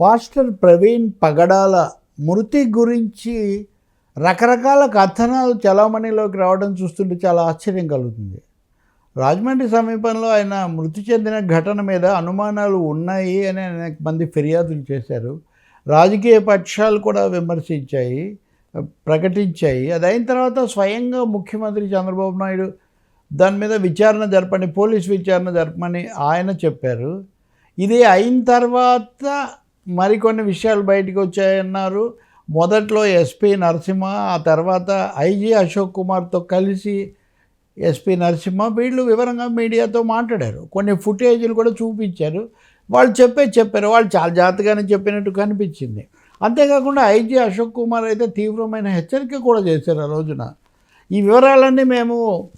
Pastor Praveen పగడాల మృతి గురించి రకరకాల కథనాలు చలామణిలోకి రావడం చూస్తుంటే చాలా ఆశ్చర్యం కలుగుతుంది. రాజమండ్రి సమీపంలో ఆయన మృతి చెందిన ఘటన మీద అనుమానాలు ఉన్నాయి అని అనేక మంది ఫిర్యాదులు చేశారు. రాజకీయ పక్షాలు కూడా విమర్శించాయి ప్రకటించాయి. అది అయిన తర్వాత స్వయంగా ముఖ్యమంత్రి చంద్రబాబు నాయుడు దాని మీద విచారణ జరపని పోలీస్ విచారణ జరపమని ఆయన చెప్పారు. ఇది అయిన తర్వాత మరికొన్ని విషయాలు బయటకు వచ్చాయన్నారు. మొదట్లో ఎస్పీ నరసింహ ఆ తర్వాత ఐజీ అశోక్ కుమార్తో కలిసి ఎస్పీ నరసింహ వీళ్ళు వివరంగా మీడియాతో మాట్లాడారు. కొన్ని ఫుటేజీలు కూడా చూపించారు. వాళ్ళు చెప్పే చెప్పారు. వాళ్ళు చాలా జాగ్రత్తగానే చెప్పినట్టు కనిపించింది. అంతేకాకుండా ఐజీ అశోక్ కుమార్ అయితే తీవ్రమైన హెచ్చరిక కూడా చేశారు ఆ రోజున. ఈ వివరాలన్నీ మేము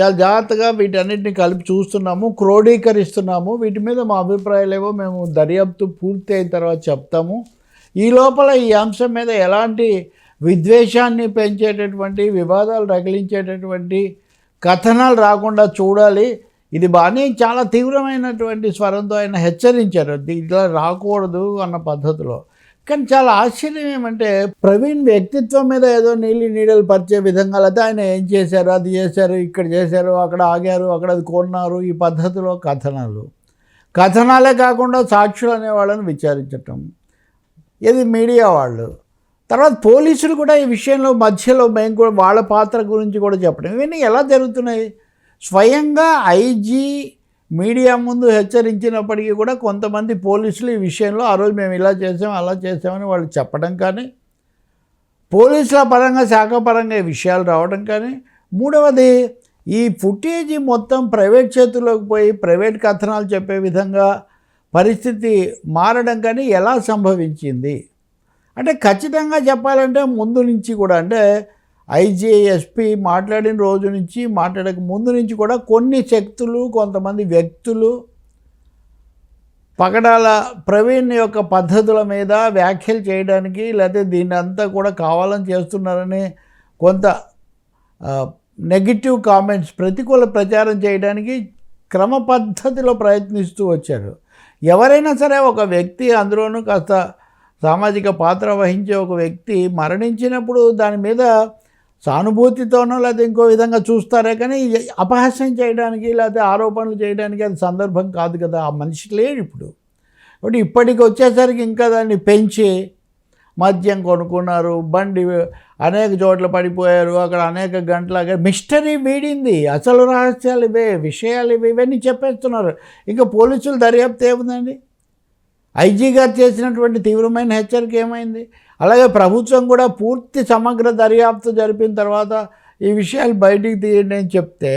చాలా జాగ్రత్తగా వీటన్నిటిని కలిపి చూస్తున్నాము క్రోడీకరిస్తున్నాము. వీటి మీద మా అభిప్రాయాలు ఏవో మేము దర్యాప్తు పూర్తి అయిన తర్వాత చెప్తాము. ఈ లోపల ఈ అంశం మీద ఎలాంటి విద్వేషాన్ని పెంచేటటువంటి వివాదాలు రగిలించేటటువంటి కథనాలు రాకుండా చూడాలి. ఇది బాగానే చాలా తీవ్రమైనటువంటి స్వరంతో ఆయన హెచ్చరించారు. ఇట్లా రాకూడదు అన్న పద్ధతిలో. కానీ చాలా ఆశ్చర్యం ఏమంటే ప్రవీణ్ వ్యక్తిత్వం మీద ఏదో నీళ్ళు నీడలు పరిచే విధంగా లేకపోతే ఆయన ఏం చేశారు అది చేశారు ఇక్కడ చేశారు అక్కడ ఆగారు అక్కడ అది కొన్నారు ఈ పద్ధతిలో కథనాలు. కథనాలే కాకుండా సాక్షులు అనే వాళ్ళని విచారించటం. ఇది మీడియా వాళ్ళు. తర్వాత పోలీసులు కూడా ఈ విషయంలో మధ్యలో మేము కూడా వాళ్ళ పాత్ర గురించి కూడా చెప్పడం. ఇవన్నీ ఎలా జరుగుతున్నాయి? స్వయంగా ఐజీ మీడియా ముందు హెచ్చరించినప్పటికీ కూడా కొంతమంది పోలీసులు ఈ విషయంలో ఆ రోజు మేము ఇలా చేసాం అలా చేసామని వాళ్ళు చెప్పడం కానీ పోలీసుల పరంగా శాఖ పరంగా విషయాలు రావడం కానీ మూడవది ఈ ఫుటేజీ మొత్తం ప్రైవేట్ చేతుల్లోకి పోయి ప్రైవేట్ కథనాలు చెప్పే విధంగా పరిస్థితి మారడం కానీ ఎలా సంభవించింది? అంటే ఖచ్చితంగా చెప్పాలంటే ముందు నుంచి కూడా అంటే ఐజేఎస్పి మాట్లాడిన రోజు నుంచి మాట్లాడక ముందు నుంచి కూడా కొన్ని శక్తులు కొంతమంది వ్యక్తులు పగడాల ప్రవీణ్ యొక్క పద్ధతుల మీద వ్యాఖ్యలు చేయడానికి లేకపోతే దీన్ని అంతా కూడా కావాలని చేస్తున్నారని కొంత నెగిటివ్ కామెంట్స్ ప్రతికూల ప్రచారం చేయడానికి క్రమ పద్ధతిలో ప్రయత్నిస్తూ వచ్చారు. ఎవరైనా సరే ఒక వ్యక్తి అందులోనూ కాస్త సామాజిక పాత్ర వహించే ఒక వ్యక్తి మరణించినప్పుడు దాని మీద సానుభూతితోనో లేకపోతే ఇంకో విధంగా చూస్తారే కానీ అపహాస్యం చేయడానికి లేకపోతే ఆరోపణలు చేయడానికి అది సందర్భం కాదు కదా. ఆ మనిషి లేడు ఇప్పుడు. కాబట్టి ఇప్పటికి వచ్చేసరికి ఇంకా దాన్ని పెంచి మద్యం కొనుక్కున్నారు బండి అనేక చోట్ల పడిపోయారు అక్కడ అనేక గంటల మిస్టరీ వీడింది. అసలు రహస్యాలు ఇవే విషయాలు ఇవి ఇవన్నీ చెప్పేస్తున్నారు. ఇంకా పోలీసులు దర్యాప్తు ఏముందండి? ఐజీ గారు చేసినటువంటి తీవ్రమైన హెచ్చరిక ఏమైంది? అలాగే ప్రభుత్వం కూడా పూర్తి సమగ్ర దర్యాప్తు జరిపిన తర్వాత ఈ విషయాలు బయటికి తీయండి అని చెప్తే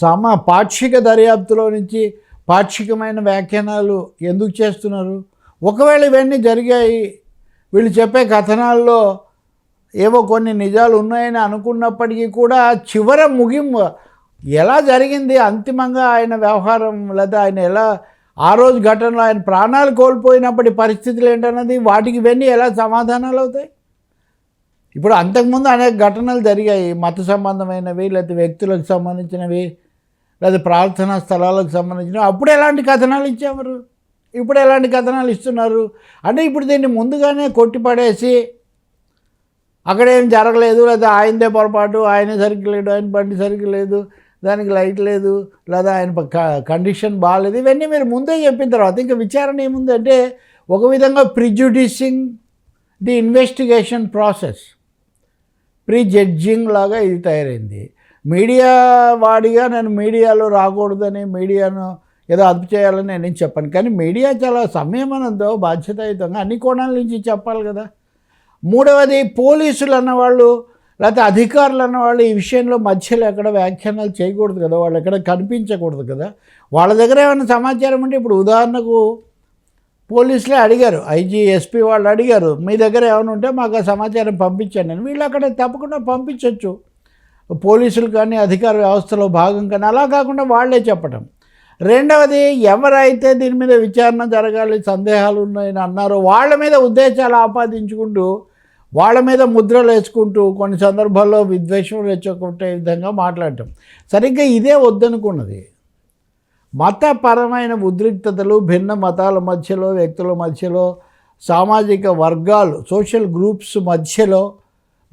సమ పాక్షిక దర్యాప్తులో నుంచి పాక్షికమైన వ్యాఖ్యానాలు ఎందుకు చేస్తున్నారు? ఒకవేళ ఇవన్నీ జరిగాయి వీళ్ళు చెప్పే కథనాల్లో ఏవో కొన్ని నిజాలు ఉన్నాయని అనుకున్నప్పటికీ కూడా చివర ముగింపు ఎలా జరిగింది? అంతిమంగా ఆయన వ్యవహారం లేదా ఆయన ఎలా ఆ రోజు ఘటనలో ఆయన ప్రాణాలు కోల్పోయినప్పటి పరిస్థితులు ఏంటన్నది వాటికి ఇవన్నీ ఎలా సమాధానాలు అవుతాయి? ఇప్పుడు అంతకుముందు అనేక ఘటనలు జరిగాయి. మత సంబంధమైనవి లేకపోతే వ్యక్తులకు సంబంధించినవి లేదా ప్రార్థనా స్థలాలకు సంబంధించినవి. అప్పుడు ఎలాంటి కథనాలు ఇచ్చేవారు? ఇప్పుడు ఎలాంటి కథనాలు ఇస్తున్నారు? అంటే ఇప్పుడు దీన్ని ముందుగానే కొట్టిపడేసి అక్కడ ఏం జరగలేదు లేదా ఆయనదే పొరపాటు ఆయనే సరిగ్గా లేడు ఆయన బండి సరిగ్గా లేదు దానికి లైట్ లేదు లేదా ఆయన కండిషన్ బాగాలేదు ఇవన్నీ మీరు ముందే చెప్పిన తర్వాత ఇంకా విచారణ ఏముందంటే ఒక విధంగా prejudicing the investigation process prejudging లాగా ఇది తయారైంది. మీడియా వాడిగా నేను మీడియాలో రాకూడదని మీడియాను ఏదో అదుపు చేయాలని నేను చెప్పాను. కానీ మీడియా చాలా సంయమనంతో బాధ్యతాయుతంగా అన్ని కోణాల నుంచి చెప్పాలి కదా. మూడవది పోలీసులు అన్నవాళ్ళు లేకపోతే అధికారులు అన్నవాళ్ళు ఈ విషయంలో మధ్యలో ఎక్కడ వ్యాఖ్యానాలు చేయకూడదు కదా వాళ్ళు ఎక్కడ కనిపించకూడదు కదా. వాళ్ళ దగ్గర ఏమైనా సమాచారం ఉంటే ఇప్పుడు ఉదాహరణకు పోలీసులే అడిగారు ఐజీ ఎస్పీ వాళ్ళు అడిగారు మీ దగ్గర ఏమైనా ఉంటే మాకు ఆ సమాచారం పంపించండి అని. వీళ్ళు అక్కడ తప్పకుండా పంపించవచ్చు పోలీసులు కానీ అధికార వ్యవస్థలో భాగం కానీ అలా కాకుండా వాళ్ళే చెప్పటం. రెండవది ఎవరైతే దీని మీద విచారణ జరగాలి సందేహాలు ఉన్నాయని అన్నారో వాళ్ళ మీద ఉద్దేశాలు ఆపాదించుకుంటూ వాళ్ళ మీద ముద్రలు వేసుకుంటూ కొన్ని సందర్భాల్లో విద్వేషం రెచ్చగొట్టే విధంగా మాట్లాడటం. సరిగ్గా ఇదే వద్దనుకున్నది. మతపరమైన ఉద్రిక్తతలు భిన్న మతాల మధ్యలో వ్యక్తుల మధ్యలో సామాజిక వర్గాలు సోషల్ గ్రూప్స్ మధ్యలో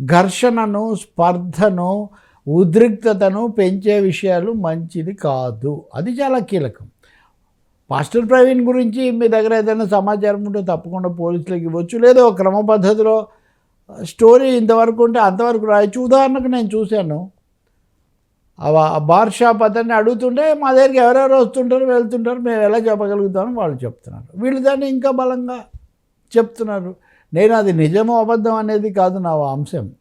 ఘర్షణను స్పర్ధను ఉద్రిక్తతను పెంచే విషయాలు మంచిది కాదు. అది చాలా కీలకం. పాస్టర్ ప్రవీణ్ గురించి మీ దగ్గర ఏదైనా సమాచారం ఉంటే తప్పకుండా పోలీసులకు ఇవ్వచ్చు. లేదా క్రమ పద్ధతిలో స్టోరీ ఇంతవరకు ఉంటే అంతవరకు రాయొచ్చు. ఉదాహరణకు నేను చూశాను. ఆ బార్ షాప్ అతన్ని అడుగుతుంటే మా దగ్గరికి ఎవరెవరు వస్తుంటారు వెళ్తుంటారు మేము ఎలా చెప్పగలుగుతామని వాళ్ళు చెప్తున్నారు. వీళ్ళు దాన్ని ఇంకా బలంగా చెప్తున్నారు. నేను అది నిజమో అబద్ధం అనేది కాదు నా అంశం.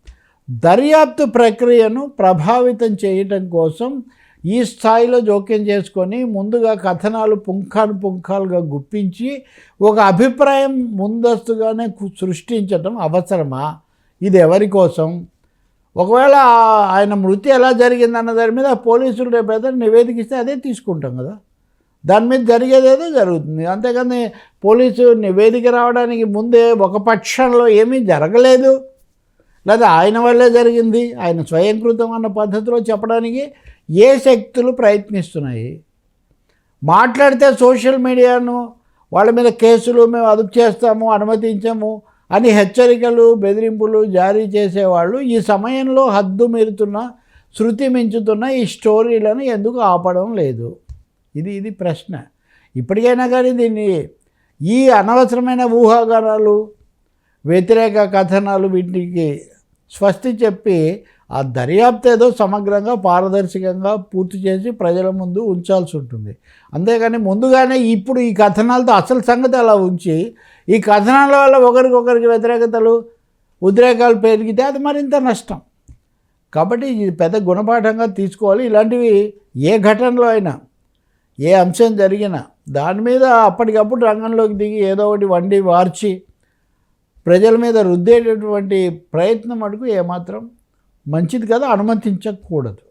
దర్యాప్తు ప్రక్రియను ప్రభావితం చేయటం కోసం ఈ స్థాయిలో జోక్యం చేసుకొని ముందుగా కథనాలు పుంఖాను పుంఖాలుగా గుప్పించి ఒక అభిప్రాయం ముందస్తుగానే సృష్టించటం అవసరమా? ఇది ఎవరి కోసం? ఒకవేళ ఆయన మృతి ఎలా జరిగిందన్న దాని మీద పోలీసులు రేపు ఏదైనా నివేదిక ఇస్తే అదే తీసుకుంటాం కదా. దాని మీద జరిగేదేదో జరుగుతుంది. అంతేకాని పోలీసు నివేదిక రావడానికి ముందే ఒక పక్షంలో ఏమీ జరగలేదు. లేదా ఆయన వల్లే జరిగింది. ఆయన స్వయంకృతం అన్న పద్ధతిలో చెప్పడానికి ఏ శక్తులు ప్రయత్నిస్తున్నాయి? మాట్లాడితే సోషల్ మీడియాను వాళ్ళ మీద కేసులు మేము అదుపు చేస్తాము అనుమతించము అని హెచ్చరికలు బెదిరింపులు జారీ చేసేవాళ్ళు ఈ సమయంలో హద్దు మీరుతున్న శృతి మించుతున్న ఈ స్టోరీలను ఎందుకు ఆపడం లేదు? ఇది ఇది ప్రశ్న. ఇప్పటికైనా కానీ దీన్ని ఈ అనవసరమైన ఊహాగానాలు వ్యతిరేక కథనాలు వీటికి స్వస్తి చెప్పి ఆ దర్యాప్తు ఏదో సమగ్రంగా పారదర్శకంగా పూర్తి చేసి ప్రజల ముందు ఉంచాల్సి ఉంటుంది. అంతేగాని ముందుగానే ఇప్పుడు ఈ కథనాలతో అసలు సంగతి అలా ఉంచి ఈ కథనాల వల్ల ఒకరికొకరికి వ్యతిరేకతలు ఉద్రేకాలు పెరిగితే అది మరింత నష్టం. కాబట్టి ఇది పెద్ద గుణపాఠంగా తీసుకోవాలి. ఇలాంటివి ఏ ఘటనలో అయినా ఏ అంశం జరిగినా దాని మీద అప్పటికప్పుడు రంగంలోకి దిగి ఏదో ఒకటి వండి వార్చి ప్రజల మీద రుద్దేటటువంటి ప్రయత్నం అడుగు ఏమాత్రం మంచిది కదా అనుమతించకూడదు.